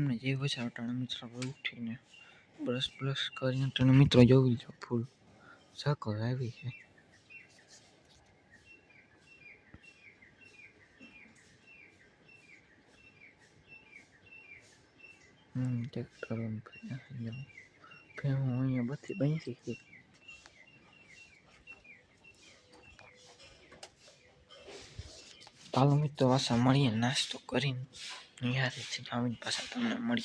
તમને જે વચ્ચે અટાણે મિત્ર ઉઠીને બ્રશ બ્રશ કરીને તને મિત્ર જોવી છો ફૂલ. સાકર આવી છે. હમ ફેર હું અહીંયા બધી બની છે. ચાલો મિત્રો પાછા મળીએ, નાસ્તો કરીને. iya sih kami pasang pasado, mi amor y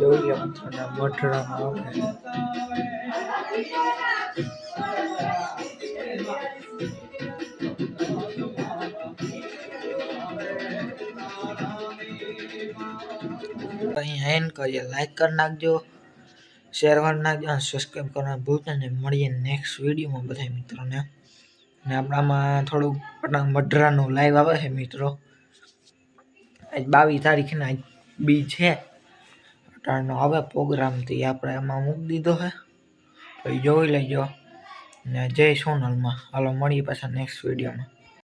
જોઈએ મિત્રોને મઠરામાં આવે. અહીં હેન કરીએ. લાઈક કરી નાખજો શેર કરી નાખજો અને સબસ્ક્રાઈબ કરવાનું ભૂલતા નહીં. મળીએ નેક્સ્ટ વિડીયોમાં બધા મિત્રોને. ને આપણામાં થોડુંક પટાંગ મઢરાનું લાઈવ આવે છે મિત્રો. આજ બાવીસ તારીખના આજ બી છે. અટાણનો આવે પ્રોગ્રામથી આપણે એમાં મૂકી દીધો છે. તો એ જોઈ લેજો. ને જય સોનલમાં. હાલો, મળીએ પાછા નેક્સ્ટ વિડીયોમાં